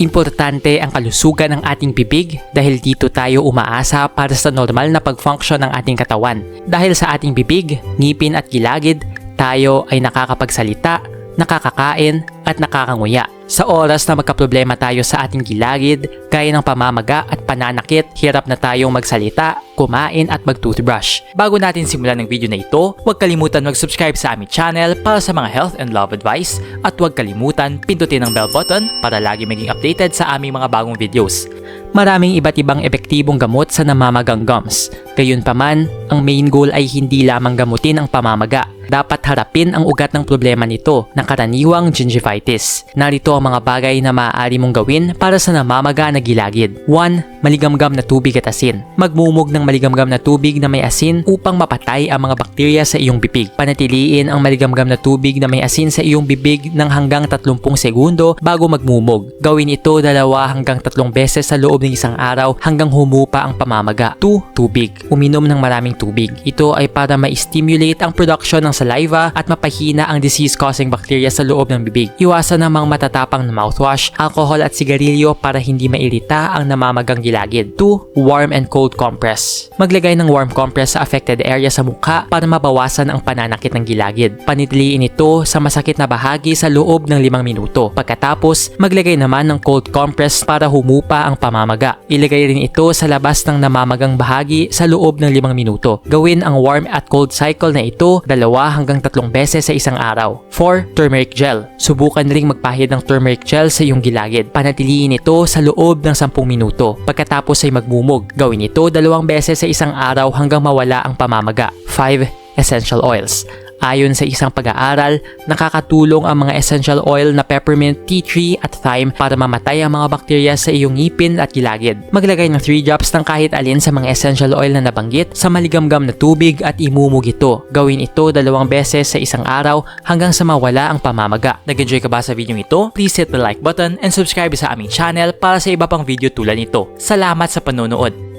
Importante ang kalusugan ng ating bibig dahil dito tayo umaasa para sa normal na pag-function ng ating katawan. Dahil sa ating bibig, ngipin at gilagid, tayo ay nakakapagsalita, nakakakain at nakakanguya. Sa oras na magkaproblema tayo sa ating gilagid, gaya ng pamamaga at pananakit, hirap na tayong magsalita, kumain at mag-toothbrush. Bago natin simulan ng video na ito, huwag kalimutan mag-subscribe sa aming channel para sa mga health and love advice at huwag kalimutan pindutin ang bell button para lagi maging updated sa aming mga bagong videos. Maraming iba't ibang epektibong gamot sa namamagang gums. Gayunpaman, ang main goal ay hindi lamang gamutin ang pamamaga. Dapat harapin ang ugat ng problema nito na karaniwang gingivitis. Narito ang mga bagay na maaari mong gawin para sa namamaga na gilagid. 1. Maligamgam na tubig at asin. Magmumog ng maligamgam na tubig na may asin upang mapatay ang mga bakterya sa iyong bibig. Panatiliin ang maligamgam na tubig na may asin sa iyong bibig ng hanggang 30 segundo bago magmumog. Gawin ito dalawa hanggang tatlong beses sa loob ng isang araw hanggang humupa ang pamamaga. 2. Tubig. Uminom ng maraming tubig. Ito ay para ma-stimulate ang production ng saliva at mapahina ang disease-causing bacteria sa loob ng bibig. Iwasan namang matatapang na mouthwash, alcohol at sigarilyo para hindi mairita ang namamagang gilagid. 2. Warm and cold compress. Maglagay ng warm compress sa affected area sa mukha para mabawasan ang pananakit ng gilagid. Panitiliin ito sa masakit na bahagi sa loob ng 5 minuto. Pagkatapos, maglagay naman ng cold compress para humupa ang pamamaga. Ilagay rin ito sa labas ng namamagang bahagi sa loob ng 5 minuto. Gawin ang warm at cold cycle na ito dalawa hanggang tatlong beses sa isang araw. 4. Turmeric gel. Subukan ring magpahid ng turmeric gel sa iyong gilagid. Panatiliin ito sa loob ng 10 minuto. Pagkatapos ay magmumog. Gawin ito dalawang beses sa isang araw hanggang mawala ang pamamaga. 5. Essential oils. Ayon sa isang pag-aaral, nakakatulong ang mga essential oil na peppermint, tea tree at thyme para mamatay ang mga bakterya sa iyong ngipin at gilagid. Maglagay ng 3 drops ng kahit alin sa mga essential oil na nabanggit sa maligamgam na tubig at imumog ito. Gawin ito dalawang beses sa isang araw hanggang sa mawala ang pamamaga. Nag-enjoy ka ba sa video ito? Please hit the like button and subscribe sa aming channel para sa iba pang video tulad nito. Salamat sa panonood!